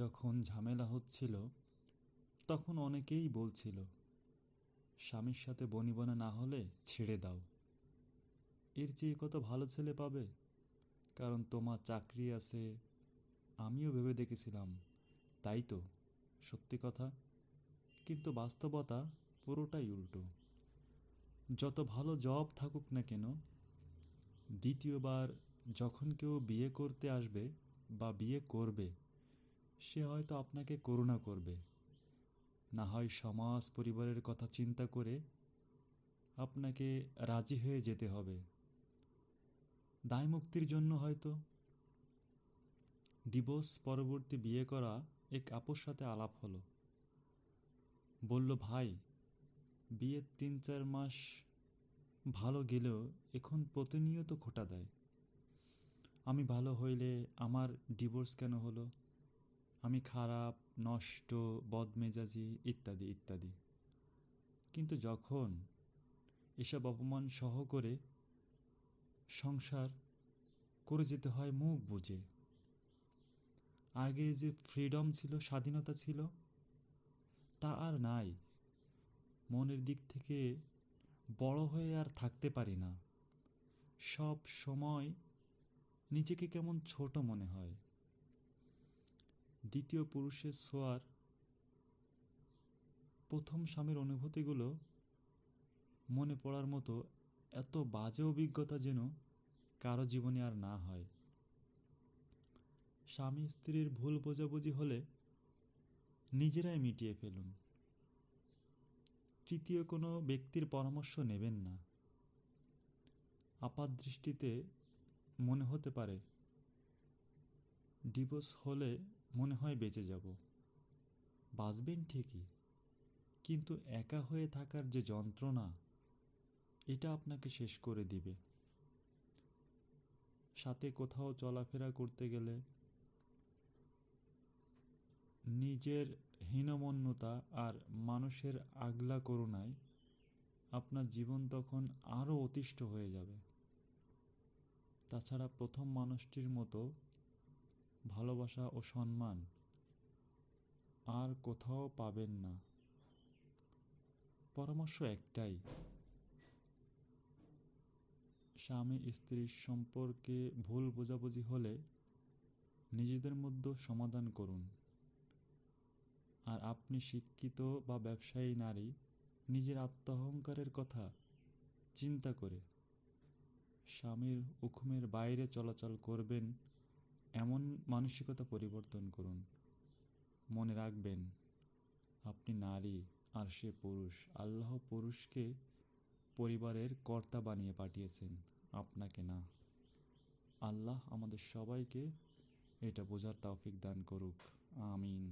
যখন ঝামেলা হচ্ছিল, তখন অনেকেই বলছিল, স্বামীর সাথে বনিবনা না হলে ছেড়ে দাও। এর চেয়ে কত ভালো ছেলে পাবে? কারণ তোমার চাকরি আছে। আমিও ভেবে দেখেছিলাম, তাই তো, সত্যি কথা। কিন্তু বাস্তবতা পুরোটাই উল্টো। যত ভালো জব থাকুক না কেন, দ্বিতীয়বার যখন কেউ বিয়ে করতে আসবে বা বিয়ে করবে সে হয়তো আপনাকে করুণা করবে। না হয় সমাজ পরিবারের কথা চিন্তা করে আপনাকে রাজি হয়ে যেতে হবে। দায়মুক্তির জন্য হয়তো। দিবস পরবর্তী বিয়ে করা এক আপুর সাথে আলাপ হলো। বলল, ভাই, বিয়ের তিন চার মাস ভালো গেলেও এখন প্রতিনিয়ত খোটা দেয়। আমি ভালো হইলে আমার ডিভোর্স কেন হলো? আমি খারাপ, নষ্ট, বদমেজাজি ইত্যাদি ইত্যাদি। কিন্তু যখন এসব অপমান সহ করে সংসার করে যেতে হয় মুখ বুঝে আগে যে ফ্রিডম ছিল, স্বাধীনতা ছিল, তা আর নাই। মনের দিক থেকে বড় হয়ে আর থাকতে পারি না। সব সময় নিজেকে কেমন ছোট মনে হয়। দ্বিতীয় পুরুষের ছোঁয়ার প্রথম স্বামীর অনুভূতিগুলো মনে পড়ার মতো এত বাজে অভিজ্ঞতা যেন কারও জীবনে আর না হয়। স্বামী স্ত্রীর ভুল বোঝাবুঝি হলে নিজেরাই মিটিয়ে ফেলুন। তৃতীয় কোনো ব্যক্তির পরামর্শ নেবেন না। আপাত দৃষ্টিতে মনে হতে পারে, ডিভোর্স হলে মনে হয় বেঁচে যাব। বাঁচবেন ঠিকই, কিন্তু একা হয়ে থাকার যে যন্ত্রণা, এটা আপনাকে শেষ করে দিবে। সাথে কোথাও চলাফেরা করতে গেলে নিজের হীনমন্যতা আর মানুষের আগলা করুণায় আপনার জীবন তখন আরও অতিষ্ঠ হয়ে যাবে। তাছাড়া প্রথম মানুষটির মতো ভালোবাসা ও সম্মান আর কোথাও পাবেন না। পরামর্শ একটাই, স্বামী স্ত্রীর সম্পর্কে ভুল বোঝাবুঝি হলে নিজেদের মধ্যে সমাধান করুন। আর আপনি শিক্ষিত বা ব্যবসায়ী নারী, নিজের আত্মহংকারের কথা চিন্তা করে স্বামীর হুকুমের বাইরে চলাচল করবেন এমন মানসিকতা পরিবর্তন করুন। মনে রাখবেন, আপনি নারী আর সে পুরুষ। আল্লাহ পুরুষকে পরিবারের কর্তা বানিয়ে পাঠিয়েছেন, আপনাকে না। আল্লাহ আমাদের সবাইকে এটা বোঝার তৌফিক দান করুক। আমিন।